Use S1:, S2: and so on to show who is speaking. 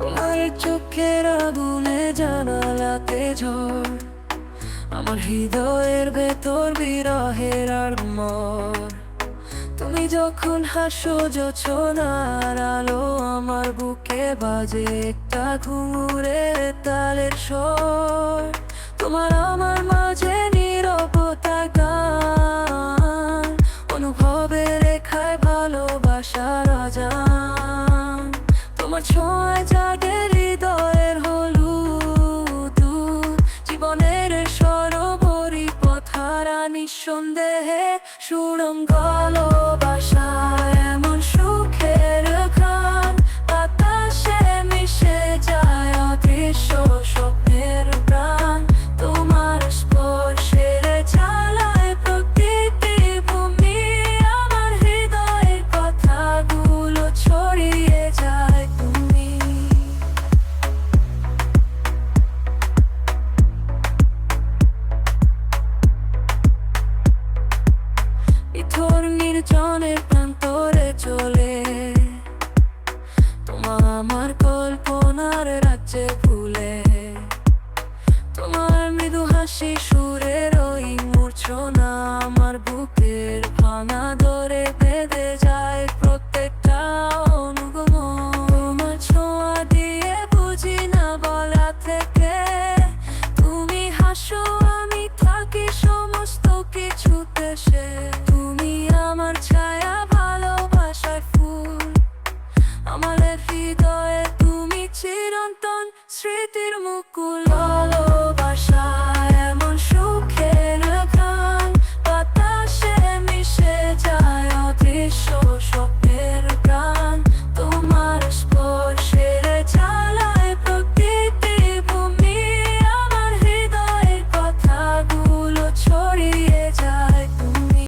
S1: তোমার চোখের আগুনে জানালাতে ঝড়। আমার হৃদয়ের ভেতর বিরহের আর মর তুমি যখন হাসো যোছনার আলো, আমার বুকে বাজে একটা ঘুরে তালের স্বর। তোমার আমার মাঝে তোমার ছোঁয়া জাগে হৃদয়ের হলুদ। জীবনের সরবরি পথারা নিঃসন্দেহে সুরঙ্গ নির্জনের প্রান্তরে চলে। রাজ্যে ভুলে। তোমার মৃদু হাসি সুরের ওই মূর্ছনা আমার বুকের যায় প্রত্যেকটা দিয়ে বুঝি না বলা তুমি হাসো, আমি থাকি সমস্ত কিছুতে আমার হৃদয়ে